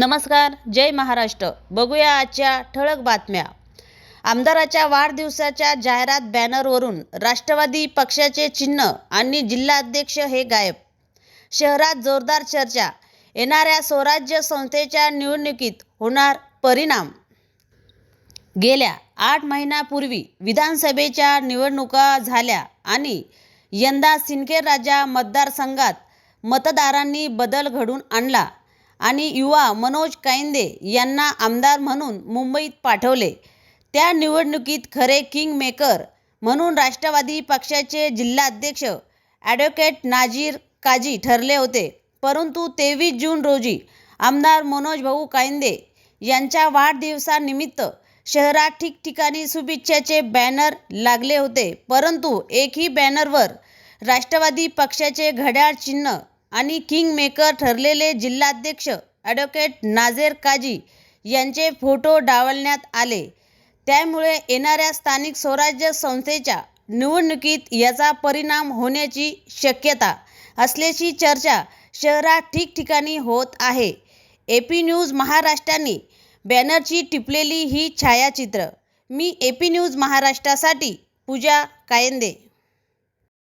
नमस्कार जय महाराष्ट्र. बघूया आजच्या ठळक बातम्या. आमदाराच्या वाढदिवसाच्या जाहिरात बॅनरवरून राष्ट्रवादी पक्षाचे चिन्ह आणि जिल्हाध्यक्ष हे गायब. शहरात जोरदार चर्चा. येणाऱ्या स्वराज्य संस्थेच्या निवडणुकीत होणार परिणाम. गेल्या आठ महिन्यापूर्वी विधानसभेच्या निवडणुका झाल्या आणि यंदा सिंदखेड राजा मतदारसंघात मतदारांनी बदल घडून आणला. आणि युवा मनोज कायंदे यांना आमदार म्हणून मुंबईत पाठवले. त्या निवडणुकीत खरे किंग मेकर म्हणून राष्ट्रवादी पक्षाचे जिल्हाध्यक्ष ॲडव्होकेट नाजीर काजी ठरले होते. परंतु तेवीस जून रोजी आमदार मनोज भाऊ कायंदे यांच्या वाढदिवसानिमित्त शहरात ठिकठिकाणी शुभेच्छाचे बॅनर लागले होते. परंतु एकही बॅनरवर राष्ट्रवादी पक्षाचे घड्याळ चिन्ह आणि किंग मेकर ठरलेले जिल्हाध्यक्ष ॲडव्होकेट नाझेर काजी यांचे फोटो डावलण्यात आले. त्यामुळे येणाऱ्या स्थानिक स्वराज्य संस्थेच्या निवडणुकीत याचा परिणाम होण्याची शक्यता असल्याची चर्चा शहरात ठिकठिकाणी होत आहे. ए पी न्यूज महाराष्ट्राने बॅनरची टिपलेली ही छायाचित्र. मी ए पी न्यूज महाराष्ट्रासाठी पूजा कायंदे.